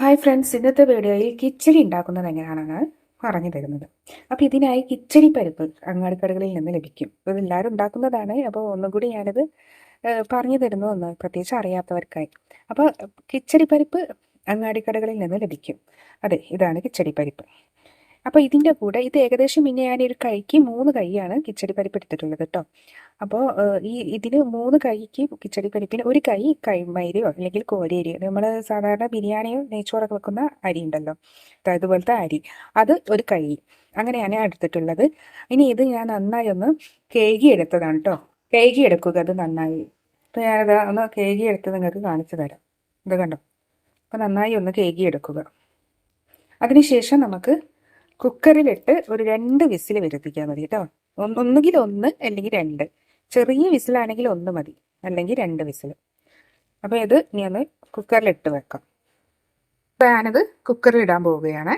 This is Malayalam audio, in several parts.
ഹായ് ഫ്രണ്ട്സ് ഇന്നത്തെ വീഡിയോയിൽ കിച്ചടി ഉണ്ടാക്കുന്നത് എങ്ങനെയാണെന്ന് പറഞ്ഞു തരുന്നത്. അപ്പോൾ ഇതിനായി കിച്ചടി പരിപ്പ് അങ്ങാടിക്കടകളിൽ നിന്ന് ലഭിക്കും. ഇത് എല്ലാവരും ഉണ്ടാക്കുന്നതാണ്. അപ്പോൾ ഒന്നും കൂടി ഞാനിത് പറഞ്ഞു തരുന്നു ഒന്ന് പ്രത്യേകിച്ച് അറിയാത്തവർക്കായി. അപ്പോൾ കിച്ചടി പരിപ്പ് അങ്ങാടിക്കടകളിൽ നിന്ന് ലഭിക്കും. അതെ ഇതാണ് കിച്ചടി പരിപ്പ്. അപ്പോൾ ഇതിന്റെ കൂടെ ഇത് ഏകദേശം ഞാൻ ഒരു കൈക്ക് മൂന്ന് കൈയാണ് കിച്ചടി പരിപ്പ് എടുത്തിട്ടുള്ളത് കേട്ടോ അപ്പോൾ ഈ ഇതിന് മൂന്ന് കൈക്ക് കിച്ചടി പരിപ്പിന് ഒരു കൈ കൈമരിയോ അല്ലെങ്കിൽ കോരിയരിയോ നമ്മൾ സാധാരണ ബിരിയാണിയോ നെയ്ച്ചോറൊക്കെ വെക്കുന്ന അരി ഉണ്ടല്ലോ. അതുപോലത്തെ അരി. അത് ഒരു കൈ. അങ്ങനെയാണ് ഞാൻ എടുത്തിട്ടുള്ളത്. ഇനി ഇത് ഞാൻ നന്നായി ഒന്ന് കേകി എടുത്തതാണ് കേട്ടോ. കേകി എടുക്കുക അത് നന്നായി. അപ്പോൾ ഞാനത് ഒന്ന് കേകി എടുത്ത് നിങ്ങൾക്ക് കാണിച്ചു തരാം. ഇത് കണ്ടോ? അപ്പോൾ നന്നായി ഒന്ന് കേകി എടുക്കുക അതിനുശേഷം നമുക്ക് കുക്കറിലിട്ട് ഒരു രണ്ട് വിസിൽ വരുത്തിക്കാൻ മതി കേട്ടോ. ഒന്ന് ഒന്നുകിൽ ഒന്ന് അല്ലെങ്കിൽ രണ്ട്. ചെറിയ വിസിലാണെങ്കിൽ ഒന്ന് മതി. അല്ലെങ്കിൽ രണ്ട് വിസിൽ അപ്പോൾ ഇത് ഇനി ഒന്ന് കുക്കറിലിട്ട് വെക്കാം. അപ്പോൾ ഞാനത് കുക്കറിലിടാൻ പോവുകയാണ്.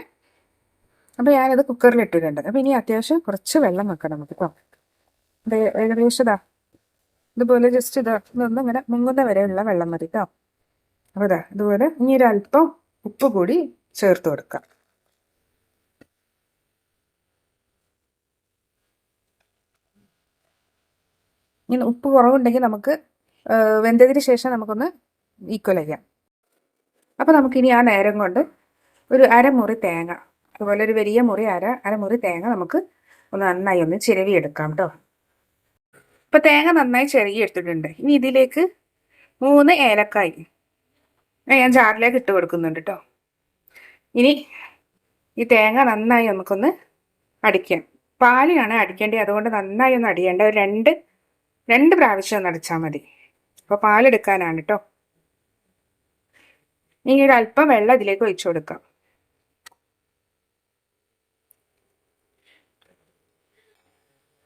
അപ്പോൾ ഞാനത് കുക്കറിലിട്ടിട്ടുണ്ട്. അപ്പോൾ ഇനി അത്യാവശ്യം കുറച്ച് വെള്ളം വെക്കണം നമുക്ക് കേട്ടോ. ഇത് ഏകദേശം ഇതാ. ഇതുപോലെ ജസ്റ്റ് ഇതാ. ഇതൊന്നും ഇങ്ങനെ മുങ്ങുന്ന വരെയുള്ള വെള്ളം മതി കേട്ടോ. അപ്പോൾ ഇതാ ഇതുപോലെ ഇനി ഒരു അല്പം ഉപ്പ് കൂടി ചേർത്ത് കൊടുക്കാം. ഇനി ഉപ്പ് കുറവുണ്ടെങ്കിൽ നമുക്ക് വെന്തതിന് ശേഷം നമുക്കൊന്ന് ഈക്വൽ ചെയ്യാം. അപ്പോൾ നമുക്കിനി ആ നേരം കൊണ്ട് ഒരു അരമുറി തേങ്ങ അതുപോലെ ഒരു വലിയ മുറി അര അരമുറി തേങ്ങ നമുക്ക് ഒന്ന് നന്നായി ഒന്ന് ചിരവി എടുക്കാം കേട്ടോ അപ്പോൾ തേങ്ങ നന്നായി ചിരകി എടുത്തിട്ടുണ്ട്. ഇനി ഇതിലേക്ക് മൂന്ന് ഏലക്കായി ഞാൻ ജാറിലേക്ക് ഇട്ട് കൊടുക്കുന്നുണ്ട് കേട്ടോ ഇനി ഈ തേങ്ങ നന്നായി നമുക്കൊന്ന് അടിക്കാം. പാലിനാണ് അടിക്കേണ്ടത്. അതുകൊണ്ട് നന്നായി ഒന്ന് അടിയേണ്ട. ഒരു രണ്ട് രണ്ട് പ്രാവശ്യം ഒന്ന് മതി. അപ്പോൾ പാലെടുക്കാനാണ് കേട്ടോ ഇനി ഒരു അല്പം വെള്ളം ഇതിലേക്ക് ഒഴിച്ചു കൊടുക്കാം.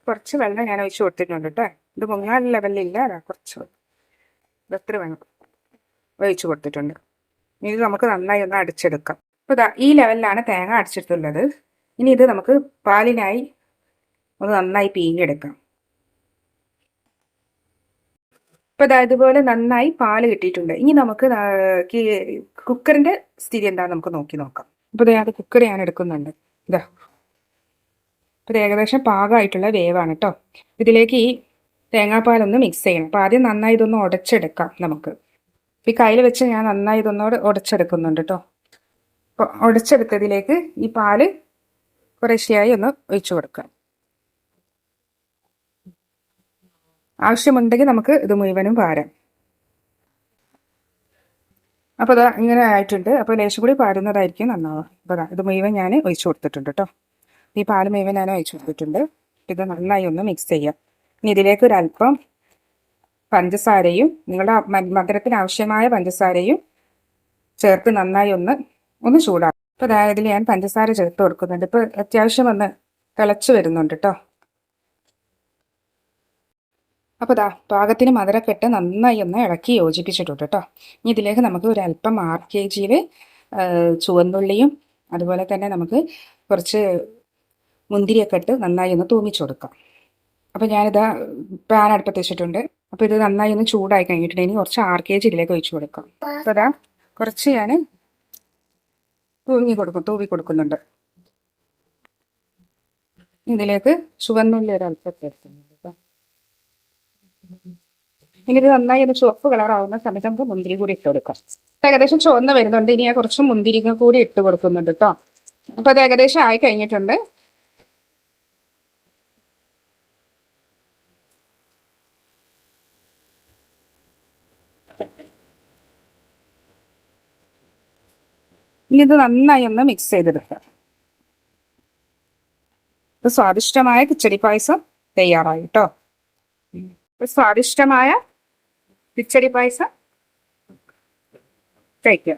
കുറച്ച് വെള്ളം ഞാൻ ഒഴിച്ചു കൊടുത്തിട്ടുണ്ട് കേട്ടോ ഇത് മുങ്ങാൻ ലെവലിലില്ല അതാ കുറച്ച് ഇതത്ര വേണം. ഒഴിച്ചു കൊടുത്തിട്ടുണ്ട്. ഇനി ഇത് നമുക്ക് നന്നായി ഒന്ന് അടിച്ചെടുക്കാം. അപ്പോൾ ഇതാ ഈ ലെവലിലാണ് തേങ്ങ അടിച്ചെടുത്തുള്ളത് ഇനി ഇത് നമുക്ക് പാലിനായി ഒന്ന് നന്നായി പിഴിഞ്ഞെടുക്കാം ഇപ്പൊ ഇതാ ഇതുപോലെ നന്നായി പാൽ കിട്ടിയിട്ടുണ്ട്. ഇനി നമുക്ക് കുക്കറിന്റെ സ്ഥിതി എന്താന്ന് നമുക്ക് നോക്കി നോക്കാം. ഇപ്പൊ ദേ അത് കുക്കർ ഞാൻ എടുക്കുന്നുണ്ട്. ഇതാ ഇപ്പൊ ഏകദേശം പാകമായിട്ടുള്ള വേവാണ് കേട്ടോ ഇതിലേക്ക് ഈ തേങ്ങാപ്പാലൊന്ന് മിക്സ് ചെയ്യണം. അപ്പൊ ആദ്യം നന്നായി ഇതൊന്ന് ഉടച്ചെടുക്കാം നമുക്ക്. ഈ കയ്യിൽ വെച്ച് ഞാൻ നന്നായി ഇതൊന്ന് ഉടച്ചെടുക്കുന്നുണ്ട് കേട്ടോ അപ്പൊ ഉടച്ചെടുത്തതിലേക്ക് ഈ പാൽ കുറേശ്ശെയായി ഒന്ന് ഒഴിച്ചു കൊടുക്കാം. ആവശ്യമുണ്ടെങ്കിൽ നമുക്ക് ഇത് മുഴുവനും പാരാം. അപ്പോൾ അതാ ഇങ്ങനെ ആയിട്ടുണ്ട്. അപ്പോൾ ലേശം കൂടി പാരുന്നതായിരിക്കും നന്നാവുക. അപ്പോൾ അതാ ഇത് മുഴുവൻ ഞാൻ ഒഴിച്ചു കൊടുത്തിട്ടുണ്ട് കേട്ടോ. ഈ പാൽ മുഴുവൻ ഞാൻ ഒഴിച്ചു കൊടുത്തിട്ടുണ്ട്. ഇത് നന്നായി ഒന്ന് മിക്സ് ചെയ്യാം. ഇനി ഇതിലേക്ക് ഒരല്പം പഞ്ചസാരയും നിങ്ങളുടെ മധുരത്തിന് ആവശ്യമായ പഞ്ചസാരയും ചേർത്ത് നന്നായി ഒന്ന് ഒന്ന് ചൂടാക്കും. അപ്പോൾ അതായത് ഞാൻ പഞ്ചസാര ചേർത്ത് കൊടുക്കുന്നുണ്ട്. ഇപ്പോൾ അത്യാവശ്യം ഒന്ന് തിളച്ച് വരുന്നുണ്ട് കേട്ടോ. അപ്പോൾ ദാ പാകത്തിന് മധുരക്കെട്ട് നന്നായി ഒന്ന് ഇളക്കി യോജിപ്പിച്ചിട്ടുണ്ട് കേട്ടോ. ഇനി ഇതിലേക്ക് നമുക്ക് ഒരു അല്പം ആർ കെ ജിയിൽ ചുവന്നുള്ളിയും അതുപോലെ തന്നെ നമുക്ക് കുറച്ച് മുന്തിരിയൊക്കെ ഇട്ട് നന്നായി ഒന്ന് തൂമിച്ചു കൊടുക്കാം. അപ്പോൾ ഞാനിതാ പാൻ അടുപ്പത്ത് വെച്ചിട്ടുണ്ട്. അപ്പോൾ ഇത് നന്നായി ഒന്ന് ചൂടായി കഴിഞ്ഞിട്ടുണ്ടെങ്കിൽ കുറച്ച് ആർ കെ ജി ഇതിലേക്ക് ഒഴിച്ചു കൊടുക്കാം. അപ്പോൾ അതാ കുറച്ച് ഞാൻ തൂങ്ങി കൊടുക്കും തൂവി കൊടുക്കുന്നുണ്ട്. ഇതിലേക്ക് ചുവന്നുള്ളി ഒരു കേട്ടോ ഇത് നന്നായി ഒന്ന് ചുവപ്പ് കളറാവുന്ന സമയത്ത് നമുക്ക് മുന്തിരി കൂടി ഇട്ട് കൊടുക്കാം. ഏകദേശം ചുവന്ന് വരുന്നുണ്ട്. ഇനി ഞാൻ കുറച്ച് മുന്തിരിങ്ങ കൂടി ഇട്ട് കൊടുക്കുന്നുണ്ട് കേട്ടോ അപ്പൊ അത് ഏകദേശം ആയി കഴിഞ്ഞിട്ടുണ്ട്. ഇനി ഇത് നന്നായി ഒന്ന് മിക്സ് ചെയ്തെടുക്കാം ഇത് സ്വാദിഷ്ടമായ കിച്ചടി പായസം തയ്യാറായി കേട്ടോ ഒരു സ്വാദിഷ്ടമായ കിച്ചടി പായസം. കഴിക്കുക